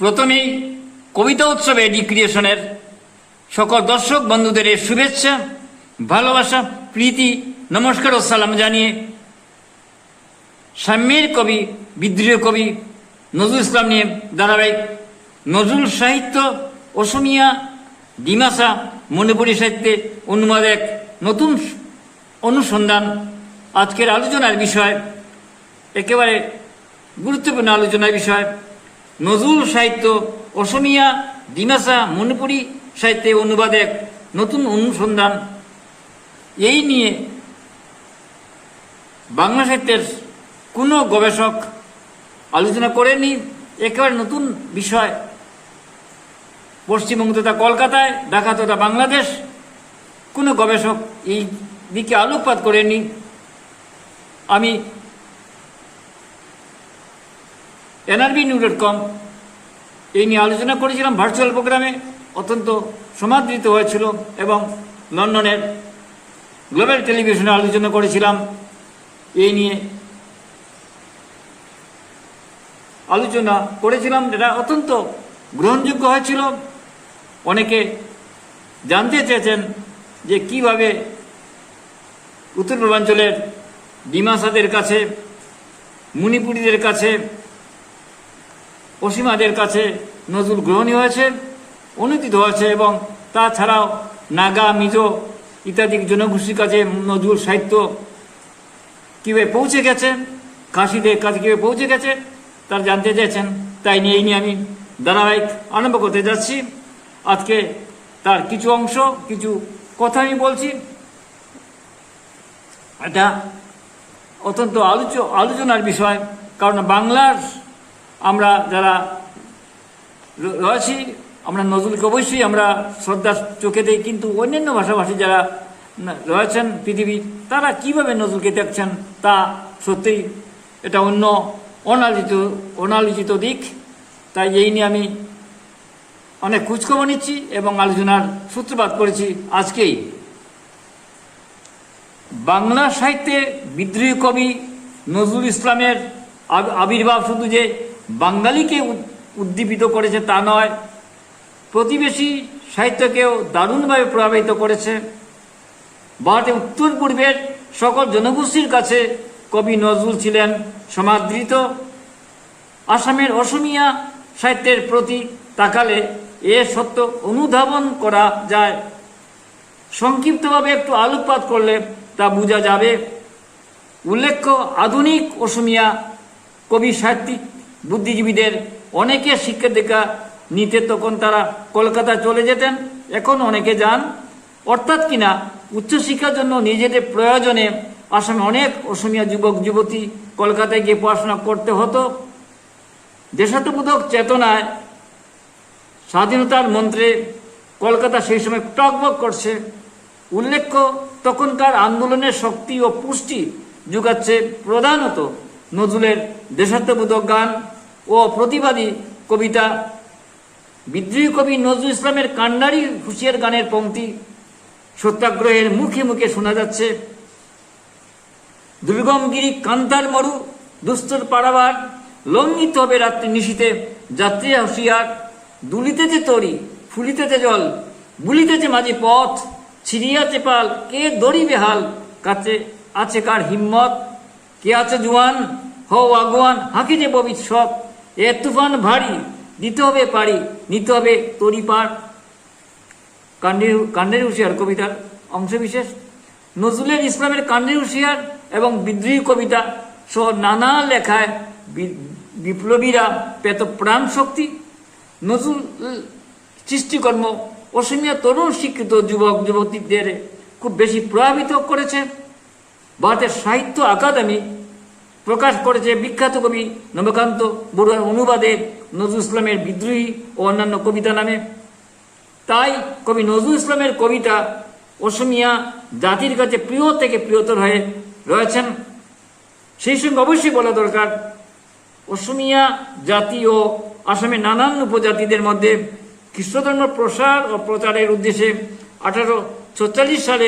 প্রথমেই কবিতা উৎসবে ক্রিয়েশনের সকল দর্শক বন্ধুদের শুভেচ্ছা, ভালোবাসা, প্রীতি, নমস্কার ও সালাম জানিয়ে সাম্যের কবি, বিদ্রোহী কবি নজরুল ইসলাম নিয়ে ধারাবাহিক নজরুল সাহিত্য অসমিয়া ডিমাসা মণিপুরী সাহিত্যে অনুবাদ এক নতুন অনুসন্ধান আজকের আলোচনার বিষয়, একেবারে গুরুত্বপূর্ণ আলোচনার বিষয়। নজরুল সাহিত্য অসমিয়া ডিমাসা মণিপুরী সাহিত্যে অনুবাদে এক নতুন অনুসন্ধান। এই নিয়ে বাংলা সাহিত্যের কোনো গবেষক আলোচনা করেনি একেবারে নতুন বিষয়। পশ্চিমবঙ্গ তথা কলকাতায়, ঢাকা তথা বাংলাদেশ কোনো গবেষক এই দিকে আলোকপাত করেনি আমি এনআরবি নিউ ডট কম এই নিয়ে আলোচনা করেছিলাম ভার্চুয়াল প্রোগ্রামে অত্যন্ত সমাদৃত হয়েছিল এবং লন্ডনের গ্লোবাল টেলিভিশনে আলোচনা করেছিলাম। এই নিয়ে আলোচনা করেছিলাম যেটা অত্যন্ত গ্রহণযোগ্য হয়েছিল। অনেকে জানতে চেয়েছেন যে কীভাবে উত্তর পূর্বাঞ্চলের ডিমাসাদের কাছে মণিপুরীদের কাছে পশ্চিমাদের কাছে নজরুল গ্রহণীয় হয়েছে, অনুদিত হয়েছে এবং তাছাড়াও নাগা, মিজো ইত্যাদি জনগোষ্ঠীর কাছে নজরুল সাহিত্য কীভাবে পৌঁছে গেছে, কাশিদের কাছে কীভাবে পৌঁছে গেছে, তারা জানতে চেয়েছেন। তাই নিয়ে নিয়ে আমি ধারাবাহিক আরম্ভ করতে যাচ্ছি। আজকে তার কিছু অংশ, কিছু কথা আমি বলছি। এটা অত্যন্ত আলোচ আলোচনার বিষয়, কারণ বাংলার আমরা যারা রয়েছি, আমরা নজরুলকে অবশ্যই আমরা শ্রদ্ধার চোখে দিই, কিন্তু অন্যান্য ভাষাভাষী যারা রয়েছেন পৃথিবীর, তারা কীভাবে নজরুলকে দেখছেন তা সত্যিই এটা অন্য অনালোচিত অনালোচিত দিক। তাই এই নিয়ে আমি অনেক খোঁজখবর নিচ্ছি এবং আলোচনার সূত্রপাত করেছি আজকেই। বাংলা সাহিত্যে বিদ্রোহী কবি নজরুল ইসলামের আবির্ভাব শুধু যে বাঙালিকে উদ- উদ্দীপিত করেছে তা নয়। প্রতিবেশী সাহিত্যকেও দারুণভাবে প্রভাবিত করেছে। ভারতের উত্তর পূর্বের সকল জনগোষ্ঠীর কাছে কবি নজরুল ছিলেন সমাদৃত। আসামের অসমিয়া সাহিত্যের প্রতি তাকালে এ সত্য অনুধাবন করা যায়। সংক্ষিপ্তভাবে একটু আলোকপাত করলে তা বোঝা যাবে। উল্লেখ্য আধুনিক অসমিয়া কবি সাহিত্যিক বুদ্ধিজীবীদের অনেকে শিক্ষা দীক্ষা নিতে তখন তারা কলকাতা চলে যেতেন, এখন অনেকে যান। অর্থাৎ কিনা উচ্চশিক্ষার জন্য নিজেদের প্রয়োজনে আসামে অনেক অসমীয়া যুবক, যুবতী কলকাতায় গিয়ে পড়াশোনা করতে হতো। দেশাত্মবোধক চেতনায় স্বাধীনতার মন্ত্রে কলকাতা সেই সময় টকবক করছে। উল্লেখ্য, তখনকার আন্দোলনের শক্তি ও পুষ্টি যোগাচ্ছে প্রধানত নজরুলের দেশাত্মবোধক গান। ও প্রতিবাদী কবিতা বিদ্রোহী কবি নজরুল ইসলামের কান্ডারি হুঁশিয়ার গানের পংক্তি সত্যাগ্রহের মুখে মুখে শোনা যাচ্ছে। দুর্গমগিরি কান্তার মরু, দুস্তর পাড়াবার লঙ্ঘিত হবে রাত্রি নিশীতে, যাত্রী হুঁশিয়ার, দুলিতেছে তরি, ফুলিতেছে জল, বুলিতেছে মাঝে পথ ছিড়িয়াছে পাল, কে দড়ি বেহাল কাছে আছে কার হিম্মত, কে আছে জোয়ান, হও আগুয়ান, হাঁকিছে পবিত সব এ তুফান ভারী দিতে হবে পারি নিতে হবে তরি পার কান্ডের কান্ডের হুঁশিয়ার কবিতার অংশবিশেষ। নজরুলের ইসলামের কান্ডের হুঁশিয়ার এবং বিদ্রোহী কবিতা সহ নানা লেখায় বিপ্লবীরা পেত প্রাণ শক্তি। নজরুল সৃষ্টিকর্ম অসমীয়া তরুণ শিক্ষিত যুবক যুবতীদের খুব বেশি প্রভাবিত করেছে। ভারতের সাহিত্য আকাদেমি প্রকাশ করেছে বিখ্যাত কবি নবকান্ত বড়ুয়ার অনুবাদে নজরুল ইসলামের বিদ্রোহী ও অন্যান্য কবিতা নামে। তাই কবি নজরুল ইসলামের কবিতা অসমিয়া জাতির কাছে প্রিয় থেকে প্রিয়তর হয়ে রয়েছেন। সেই সঙ্গে অবশ্যই বলা দরকার, অসমিয়া জাতি ও আসামের নানান উপজাতিদের মধ্যে খ্রিস্টধর্ম প্রসার ও প্রচারের উদ্দেশ্যে আঠারো সালে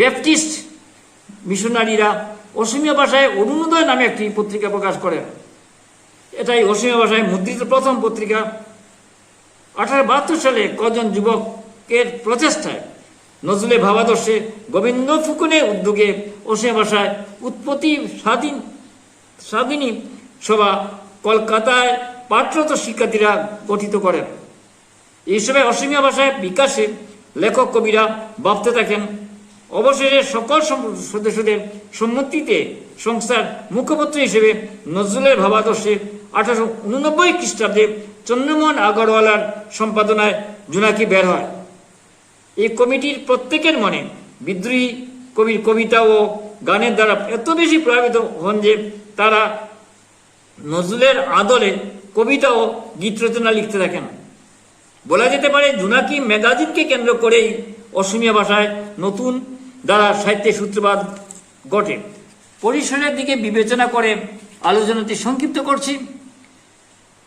ব্যাপটিস্ট মিশনারিরা অসমিয়া ভাষায় অরুণোদয় নামে একটি পত্রিকা প্রকাশ করেন এটাই অসমীয়া ভাষায় মুদ্রিত প্রথম পত্রিকা। আঠারো বাহাত্তর সালে কজন যুবকের প্রচেষ্টায় নজরুলের ভাবাদর্শে গোবিন্দ ফুকনের উদ্যোগে অসমীয়া ভাষায় উৎপত্তি স্বাধীন, স্বাধীনী সভা কলকাতায় পাঠরত শিক্ষার্থীরা গঠিত করেন এই সময় অসমীয়া ভাষায় বিকাশে লেখক কবিরা ভাবতে থাকেন অবশেষে সকল সদস্যদের সম্মতিতে সংস্থার মুখপত্র হিসেবে নজরুলের ভাবাদর্শে আঠারোশো উননব্বই খ্রিস্টাব্দে চন্দ্রমোহন আগরওয়ালার সম্পাদনায় জোনাকি বের হয়। এই কমিটির প্রত্যেকের মনে বিদ্রোহী কবির কবিতা ও গানের দ্বারা এত বেশি প্রভাবিত হন যে তারা নজরুলের আদলে কবিতা ও গীত রচনা লিখতে থাকেন। বলা যেতে পারে জুনাকি ম্যাগাজিনকে কেন্দ্র করেই অসমীয়া ভাষায় নতুন দ্বারা সাহিত্যের সূত্রপাত ঘটে। পরিসরের দিকে বিবেচনা করে আলোচনাটি সংক্ষিপ্ত করছি।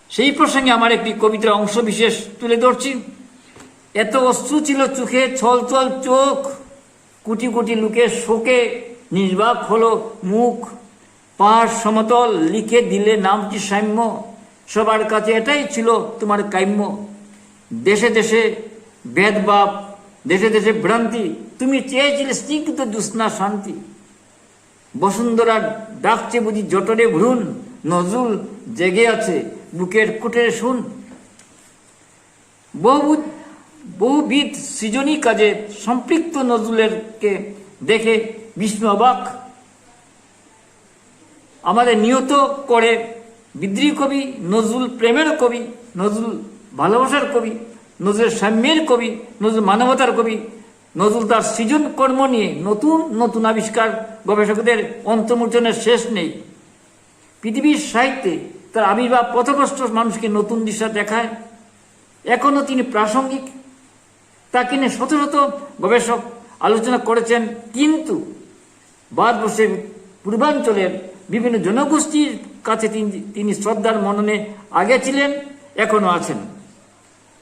সেই প্রসঙ্গে আমার একটি কবিতার অংশ বিশেষ তুলে ধরছি। এত অশ্রু ছিল চোখে, ছল ছল চোখ, কুটি কুটি লুকে শোকে নির্বাক হলো মুখ। পাহাড় সমতল লিখে দিলে নামটি সাম্য। সবার কাছে এটাই ছিল তোমার কাম্য। দেশে দেশে ভেদভাব দেশে দেশে ভ্রান্তি। তুমি চেয়েছিলে স্নিগ্ধ জ্যোৎস্না শান্তি। বসুন্ধরা ডাকছে বুঝি জটরে ভ্রূণ। নজরুল জেগে আছে বুকের কুটের শুন বহু বহুবিধ সৃজনী কাজে সম্পৃক্ত নজরুলেরকে দেখে বিষ্ণু অবাক। আমাদের নিয়ত করে বিদ্রোহী কবি, নজরুল প্রেমের কবি, নজরুল ভালোবাসার কবি। নজরুল সাম্যের কবি নজরুল মানবতার কবি, নজরুল তার সৃজন কর্ম নিয়ে নতুন নতুন আবিষ্কার গবেষকদের অন্তর্মোচনের শেষ নেই। পৃথিবীর সাহিত্যে তার আবির্ভাব পথভ্রষ্ট মানুষকে নতুন দিশা দেখায়। এখনও তিনি প্রাসঙ্গিক। তাকে নিয়ে শত শত গবেষক আলোচনা করেছেন, কিন্তু ভারতবর্ষের পূর্বাঞ্চলের বিভিন্ন জনগোষ্ঠীর কাছে তিনি তিনি শ্রদ্ধার মননে আগে ছিলেন এখনও আছেন।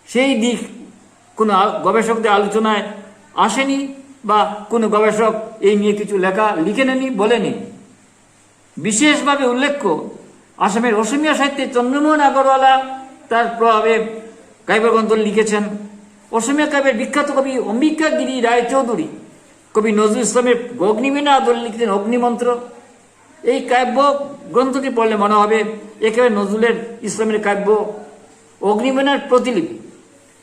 সেই দিক কোনো গবেষকদের আলোচনায় আসেনি বা কোনো গবেষক এই নিয়ে কিছু লেখা লিখে নেনি বলেনি। বিশেষভাবে উল্লেখ্য, আসামের অসমীয়া সাহিত্যে চন্দ্রমোহন আগরওয়ালা তার প্রভাবে কাব্যগ্রন্থ লিখেছেন। অসমীয়া কাব্যের বিখ্যাত কবি অম্বিকা গিরি রায়চৌধুরী, কবি নজরুল ইসলামের অগ্নিমীনা আদল লিখতেন অগ্নিমন্ত্র। এই কাব্য গ্রন্থটি পড়লে মনে হবে একেবারে নজরুলের ইসলামের কাব্য অগ্নিমীনার প্রতিলিপি।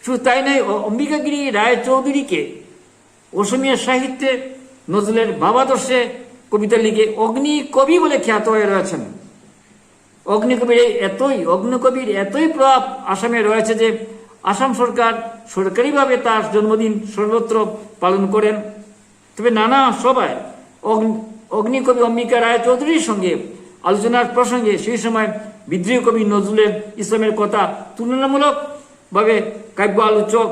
শুধু তাই নয় অম্বিকাগিরি রায়চৌধুরীকে অসমীয়া সাহিত্যে নজরুলের ভাবাদর্শে কবিতা লিখে অগ্নি কবি বলে খ্যাত হয়ে রয়েছেন। অগ্নিকবির এতই অগ্নিকবির এতই প্রভাব আসামে রয়েছে যে আসাম সরকার সরকারিভাবে তার জন্মদিন সর্বত্র পালন করেন। তবে নানা সভায় অগ্নি- অগ্নিকবি অম্বিকা রায় চৌধুরীর সঙ্গে আলোচনার প্রসঙ্গে সেই সময় বিদ্রোহী কবি নজরুলের ইসলামের কথা তুলনামূলকভাবে কাব্য আলোচক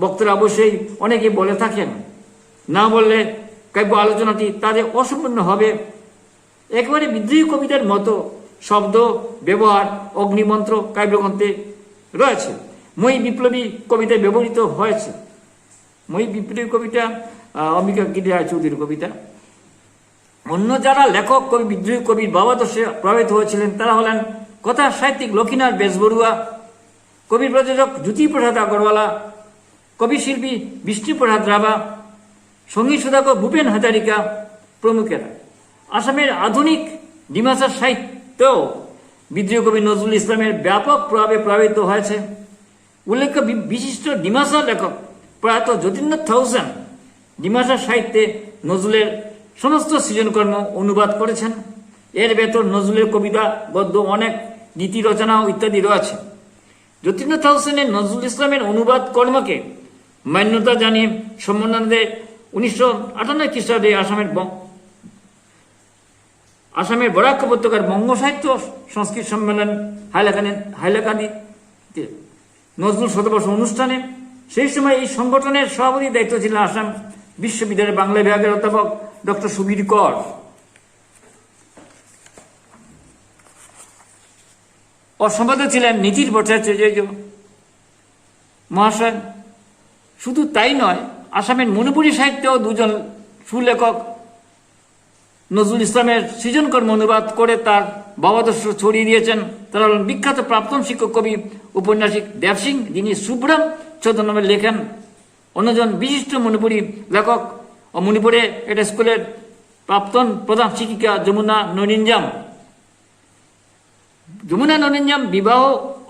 বক্তারা অবশ্যই অনেকে বলে থাকেন। না বললে কাব্য আলোচনাটি তাদের অসম্পূর্ণ হবে। একেবারে বিদ্রোহী কবিতার মতো শব্দ, ব্যবহার, অগ্নিমন্ত্র, কাব্যগ্রন্থে রয়েছে। মই বিপ্লবী কবিতায় ব্যবহৃত হয়েছে। মই বিপ্লবী কবিতা অম্বিকা গিরি রায় চৌধুরীর কবিতা। অন্য যারা লেখক, কবি, বিদ্রোহী কবির ভাবাদর্শে প্রভাবিত হয়েছিলেন, তারা হলেন কথা সাহিত্যিক লক্ষ্মীনাথ বেজবড়ুয়া কবির প্রযোজক জ্যোতিপ্রসাদ আগরওয়ালা, কবি শিল্পী বিষ্ণুপ্রসাদ রাভা সংগীত সুধাকর ভূপেন হাজারিকা প্রমুখেরা। আসামের আধুনিক ডিমাসার সাহিত্যেও বিদ্রোহী কবি নজরুল ইসলামের ব্যাপক প্রভাবে প্রভাবিত হয়েছে। উল্লেখ্য বিশিষ্ট ডিমাসা লেখক প্রয়াত যতীন্দ্রনাথ থাউসেন ডিমাসা সাহিত্যে নজরুলের সমস্ত সৃজনকর্ম অনুবাদ করেছেন। এর ভেতর নজরুলের কবিতা, গদ্য, অনেক নীতি রচনা ইত্যাদি রয়েছে। যতীন্দ্র থাউসেনের নজরুল ইসলামের অনুবাদ কর্মকে মান্যতা জানিয়ে সম্মানন্দে উনিশশো আটান্ন খ্রিস্টাব্দে আসামের আসামের বরাক উপত্যকার বঙ্গ সাহিত্য সংস্কৃত সম্মেলন হাইলাকানি হাইলাকানিতে নজরুল শতবর্ষ অনুষ্ঠানে সেই সময় এই সংগঠনের সভাপতি দায়িত্ব ছিলেন আসাম বিশ্ববিদ্যালয়ের বাংলা বিভাগের অধ্যাপক ডক্টর সুবীর কর। অসম্পাদক ছিলেন, নীতির ভট্টাচার্য মহাশয়, শুধু তাই নয়, আসামের মণিপুরী সাহিত্যেও দুজন সুলেখক নজরুল ইসলামের সৃজনকর্ম অনুবাদ করে তার ভাবাদর্শ ছড়িয়ে দিয়েছেন। তারা হলেন বিখ্যাত প্রাক্তন শিক্ষক কবি, উপন্যাসিক দেব সিং যিনি সুব্রম ছদ্মনামে লেখেন। অন্যজন বিশিষ্ট মণিপুরী লেখক। ও মণিপুরে একটা স্কুলের প্রাক্তন প্রধান শিক্ষিকা যমুনা নরিঞ্জাম যমুনা নরিঞ্জাম বিবাহ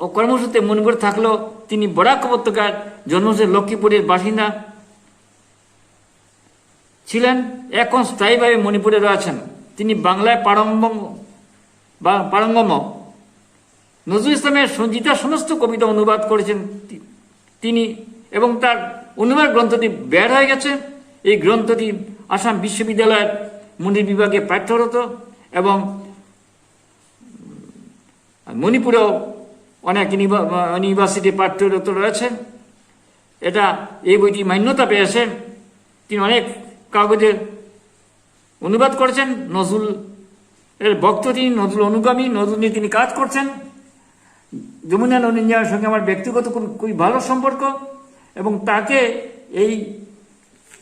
ও কর্মসূত্রে মণিপুরে থাকলেও তিনি বরাক উপত্যকার জন্মসূত্রে লক্ষ্মীপুরের বাসিন্দা। ছিলেন এখন স্থায়ীভাবে মণিপুরে রয়েছেন। তিনি বাংলায় পারঙ্গম বা পারঙ্গম নজরুল ইসলামের সঞ্জিতা সমস্ত কবিতা অনুবাদ করেছেন তিনি এবং তার অনুবাদ গ্রন্থটি বের হয়ে গেছে। এই গ্রন্থটি আসাম বিশ্ববিদ্যালয়ের মন্দির বিভাগে পাঠ্যরত এবং মণিপুরেও অনেক ইউনিভা- ইউনিভার্সিটি পাঠ্যরত রয়েছে। এটা এই বইটি মান্যতা পেয়েছে। তিনি অনেক কাগজে অনুবাদ করেছেন। নজরুল এর ভক্ত তিনি, নজরুল অনুগামী, নজরুল নিয়ে তিনি কাজ করছেন। যমুনা নন্দীঞ্জার সঙ্গে আমার ব্যক্তিগত খুব- খুবই ভালো সম্পর্ক এবং তাকে এই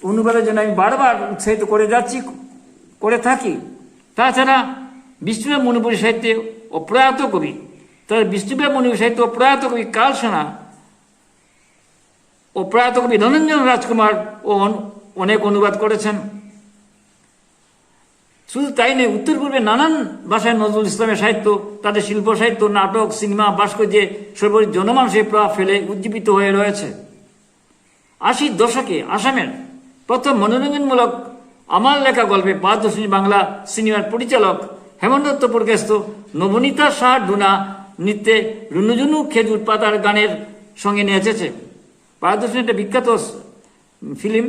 অনুবাদের জন্য আমি বারবার উৎসাহিত করে যাচ্ছি, করে থাকি। তাছাড়া বিষ্ণুদেব মণিপুরী সাহিত্যে ও প্রয়াত কবি। তার বিষ্ণুদেব মণিপুরী সাহিত্য ও প্রয়াত কবি কাল সেনা ও প্রয়াত কবি ধনঞ্জন রাজকুমার ও অন- অনেক অনুবাদ করেছেন। শুধু তাই নয়, উত্তর পূর্বে নানান ভাষায় নজরুল ইসলামের সাহিত্য, তাদের শিল্প সাহিত্য, নাটক, সিনেমা, ভাস্কর্যে সর্বোপরি জনমানুষের প্রভাব ফেলে উজ্জীবিত হয়ে রয়েছে। আশির দশকে আসামের প্রথম মনোরঞ্জনমূলক আমার লেখা গল্পে পাঁচ দশমী বাংলা সিনেমার পরিচালক হেমন্ত পুরকাস্ত নবনীতা শাহ ডুনা নৃত্যে রুনুজুনু খেজুর পাতার গানের সঙ্গে পাঁচ দশমী একটা বিখ্যাত ফিল্ম,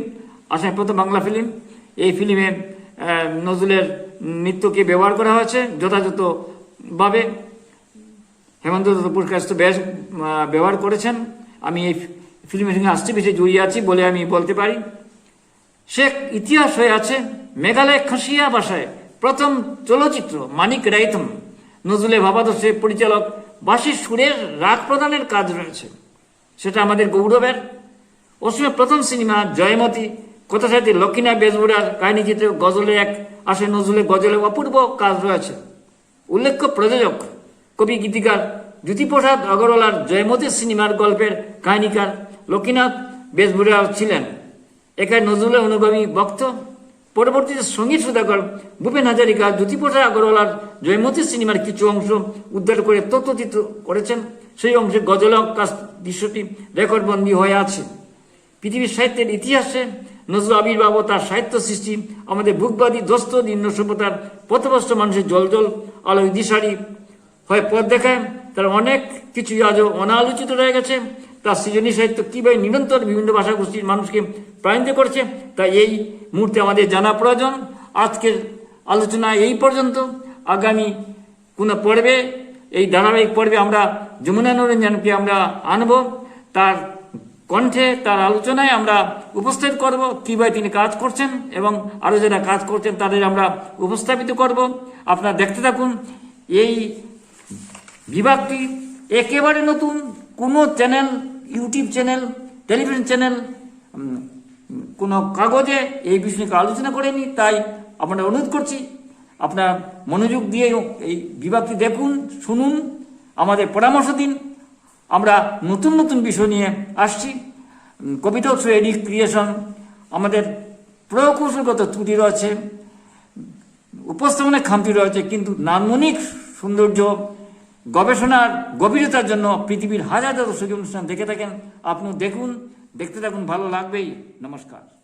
আসামের প্রথম বাংলা ফিল্ম। এই ফিল্মে নজরুলের নৃত্যকে ব্যবহার করা হয়েছে যথাযথভাবে। হেমন্ত দত্ত পুরস্কার বেশ ব্যবহার করেছেন। আমি এই ফিল্মের সঙ্গে আসতে বেশি জড়িয়ে আছি বলে আমি বলতে পারি। সে ইতিহাস হয়ে আছে মেঘালয় খাসিয়া ভাষায় প্রথম চলচ্চিত্র, মানিক রাইথম নজরুলের ভাবাদর্শে পরিচালক বাসি সুরের রাগ প্রদানের কাজ রয়েছে। সেটা আমাদের গৌরবের। অসমের প্রথম সিনেমা জয়মতী। কথা সাহিত্যে লক্ষ্মীনাথ বেজবুড়ার কাহিনী চিত্রে গজলে এক আসে নজরুলের গজলে অপূর্ব কাজ রয়েছে। উল্লেখ্য প্রযোজক, কবি গীতিকার জ্যোতিপ্রসাদ অগরওয়ালার জয়মতী সিনেমার গল্পের কাহিনীকার লক্ষ্মীনাথ বেজবুড়া ছিলেন। একাই নজরুলের অনুগামী বক্ত পরবর্তীতে সংগীত সুধাকর ভূপেন হাজারিকা, জ্যোতিপ্রসাদ আগরওয়ালার জয়মতী সিনেমার কিছু অংশ উদ্ধার করে তথ্যচিত্র করেছেন, সেই অংশে গজল কাজ দৃশ্যটি রেকর্ডবন্দী হয়ে আছে। পৃথিবীর সাহিত্যের ইতিহাসে নজরুল আবির্ভাব তার সাহিত্য সৃষ্টি, আমাদের ভুগবাদী দস্ত নিম্ন সভ্যতার পথভ্রষ্ট মানুষের জলজল, আলোয় দিশারি হয়ে পথ দেখায়, তার অনেক কিছুই আজও অনালোচিত রয়ে গেছে। তার সৃজনী সাহিত্য কীভাবে নিরন্তর বিভিন্ন ভাষাগোষ্ঠীর মানুষকে প্রাণিত করছে, তা এই মুহূর্তে আমাদের জানা প্রয়োজন। আজকের আলোচনা এই পর্যন্ত। আগামী কোনো পর্বে, এই ধারাবাহিক পর্বে আমরা যমুনা নরঞ্জনকে আমরা আনব। তার কণ্ঠে, তার আলোচনায় আমরা উপস্থিত করব কীভাবে তিনি কাজ করছেন এবং আরও যারা কাজ করছেন তাদের আমরা উপস্থাপিত করব। আপনারা দেখতে থাকুন, এই বিভাগটি একেবারে নতুন কোনো channel YouTube channel television channel কোনো কাগজে এই বিষয় নিয়ে আলোচনা করেনি, তাই আমরা অনুরোধ করছি, আপনার মনোযোগ দিয়ে এই বিভাগটি দেখুন, শুনুন, আমাদের পরামর্শ দিন। আমরা নতুন নতুন বিষয় নিয়ে আসছি। কবিতা উৎসব এডি ক্রিয়েশন আমাদের প্রকৌশলগত ত্রুটি রয়েছে উপস্থাপনায় খামতি রয়েছে, কিন্তু নান্দনিক সৌন্দর্য গবেষণার গভীরতার জন্য পৃথিবীর হাজার হাজার দর্শক অনুষ্ঠান দেখে থাকেন। আপনিও দেখুন, দেখতে থাকুন, ভালো লাগবেই। নমস্কার।